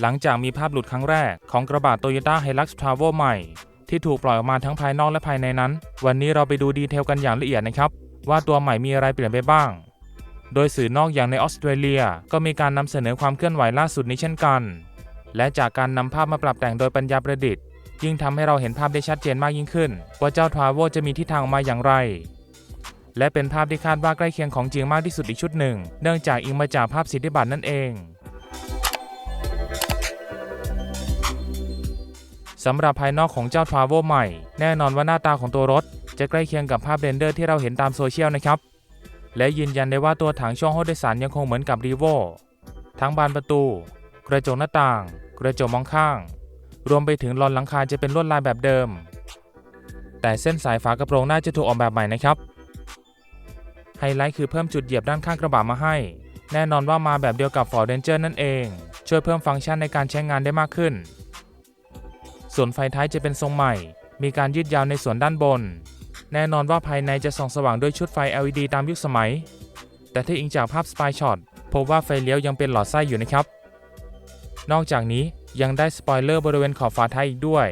หลังจากมีภาพหลุดครั้งแรกของกระบะ Toyota Hilux Travel ใหม่ ที่ถูกปล่อยออกมาทั้งภายนอกและภายในนั้น วันนี้เราไปดูดีเทลกันอย่างละเอียดนะครับ ว่าตัวใหม่มีอะไรเปลี่ยนไปบ้าง โดยสื่อนอกอย่างในออสเตรเลียก็มีการนำเสนอความเคลื่อนไหวล่าสุดนี้เช่นกัน และจากการนำภาพมาปรับแต่งโดยปัญญาประดิษฐ์ ยิ่งทำให้เราเห็นภาพได้ชัดเจนมากยิ่งขึ้น ว่าเจ้า Travel จะมีทิศทางออกมาอย่างไรและเป็นภาพที่คาดว่าใกล้เคียงของจริงมากที่สุดอีกชุดหนึ่ง เนื่องจากอิงมาจากภาพสิทธิบัตรนั่นเอง สำหรับภายนอกของเจ้า Travel ใหม่ แน่นอนว่าหน้าตาของตัวรถ จะใกล้เคียงกับภาพเรนเดอร์ที่เราเห็นตามโซเชียลนะครับ และยืนยันได้ว่าตัวถังช่องห้องโดยสารยังคงเหมือนกับ r ีโวทั้งบานประตู กระจกหน้าต่าง กระจกมองข้าง รวมไปถึงลอนหลังคาจะเป็นลวดลายแบบเดิม แต่เส้นสายฝากระโปรงหน่าจะถูกออกแบบใหม่นะครับไฮไลท์คือเพิ่มจุดเหยียบด้านข้างกระบะมาให้ แน่นอนว่ามาแบบเดียวกับ Ford Ranger นั่นเอง ช่วยเพิ่มฟังก์ชันในการใช้งานได้มากขึ้น ส่วนไฟท้ายจะเป็นทรงใหม่ มีการยืดยาวในส่วนด้านบน แน่นอนว่าภายในจะส่องสว่างด้วยชุดไฟ LED ตามยุคสมัย แต่ถ้าอิงจากภาพ Spy Shot พบว่าไฟเลี้ยวยังเป็นหลอดไส้อยู่นะครับ นอกจากนี้ยังได้สปอยเลอร์บริเวณขอบฝาท้ายอีกด้วย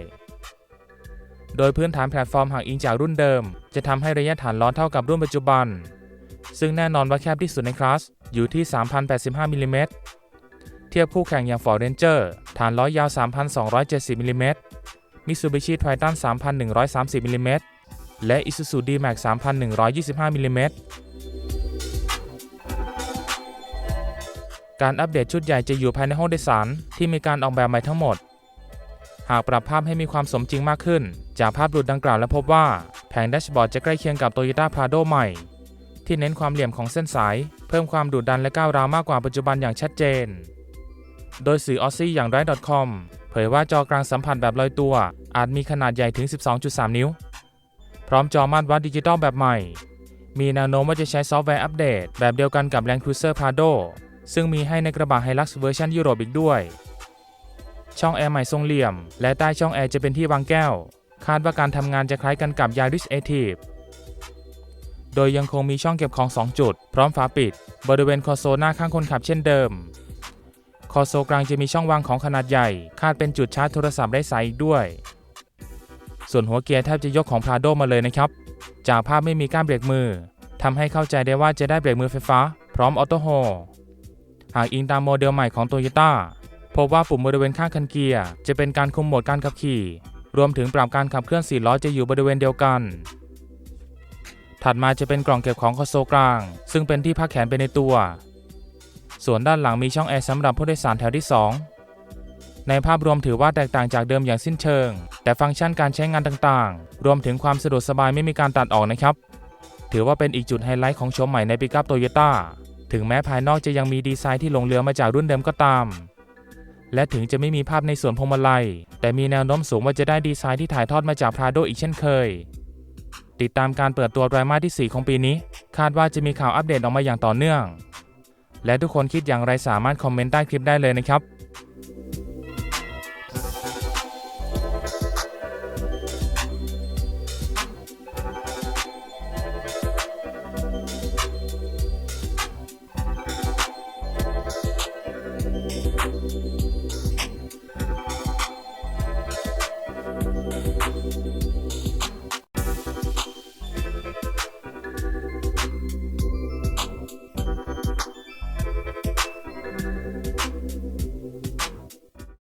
โดยพื้นฐานแพลตฟอร์มห่ากอิงจากรุ่นเดิม จะทำให้ระยะฐานล้อเท่ากับรุ่นปัจจุบัน ซึ่งแน่นอนว่าแคบที่สุดในคลาสอยู่ที่ 3,085มิลลิเมตรเทียบคู่แข่งอย่าง Ford Ranger ฐานล้อยาว 3,270มิลลิเมตร Mitsubishi Triton 3,130มิลลิเมตรและ Isuzu D-Max 3,125มิลลิเมตรการอัปเดตชุดใหญ่จะอยู่ภายในห้องโดยสาร ที่มีการออกแบบใหม่ทั้งหมด หากปรับภาพให้มีความสมจริงมากขึ้น จากภาพหลุดดังกล่าวและพบว่า แผงแดชบอร์ดจะใกล้เคียงกับ Toyota Prado ใหม่ ที่เน้นความเหลี่ยมของเส้นสาย เพิ่มความดุดันและก้าวร้าวมากกว่าปัจจุบันอย่างชัดเจน โดยสื่อออซซี่อย่าง r i g h t c o m เผยว่าจอกลางสัมผัสแบบลอยตัว อาจมีขนาดใหญ่ถึง 12.3 นิ้ว พร้อมจอมาตรวัดดิจิตอลแบบใหม่ มีแนวโน้มว่าจะใช้ซอฟต์แวร์อัปเดต แบบเดียวกันกับ Land Cruiser Prado ซึ่งมีให้ในกระบะ Hilux เวอร์ชันยุโรปอีกด้วย ช่องแอร์ใหม่ทรงเหลี่ยม และใต้ช่องแอร์จะเป็นที่วางแก้ว คาดว่าการทำงานจะคล้ายกันกับ Yaris Active โดยยังคงมีช่องเก็บของ 2 จุด พร้อมฝาปิด บริเวณคอนโซลหน้าข้างคนขับเช่นเดิม คอโซลกลางจะมีช่องวางของขนาดใหญ่ คาดเป็นจุดชาร์จโทรศัพท์ได้สายอีกด้วย ส่วนหัวเกียร์แทบจะยกของ Prado มาเลยนะครับ จากภาพไม่มีการเบรกมือทำให้เข้าใจได้ว่าจะได้เบรกมือไฟฟ้า พร้อมออโต้โฮหากอิงตามโมเดลใหม่ของ Toyota พบว่าปุ่มบริเวณข้างคันเกียร์จะเป็นการคุมโหมดการขับขี่ รวมถึงปรับการขับเคลื่อน4ล้อจะอยู่บริเวณเดียวกัน ถัดมาจะเป็นกล่องเก็บของคอนโซลกลาง ซึ่งเป็นที่พักแขนไปในตัว ส่วนด้านหลังมีช่องแอร์สำหรับผู้โดยสารแถวที่ 2 ในภาพรวมถือว่าแตกต่างจากเดิมอย่างสิ้นเชิง แต่ฟังก์ชันการใช้งานต่างๆ รวมถึงความสะดวกสบายไม่มีการตัดออกนะครับ ถือว่าเป็นอีกจุดไฮไลท์ของโฉมใหม่ในปิกัพโตโยต้าถึงแม้ภายนอกจะยังมีดีไซน์ที่หลงเหลือมาจากรุ่นเดิมก็ตาม และถึงจะไม่มีภาพในส่วนพวงมาลัย แต่มีแนวโน้มสูงว่าจะได้ดีไซน์ที่ถ่ายทอดมาจาก Prado อีกเช่นเคย ติดตามการเปิดตัวไตรมาสที่ 4 ของปีนี้ คาดว่าจะมีข่าวอัปเดตออกมาอย่างต่อเนื่อง และทุกคนคิดอย่างไรสามารถคอมเมนต์ใต้คลิปได้เลยนะครับ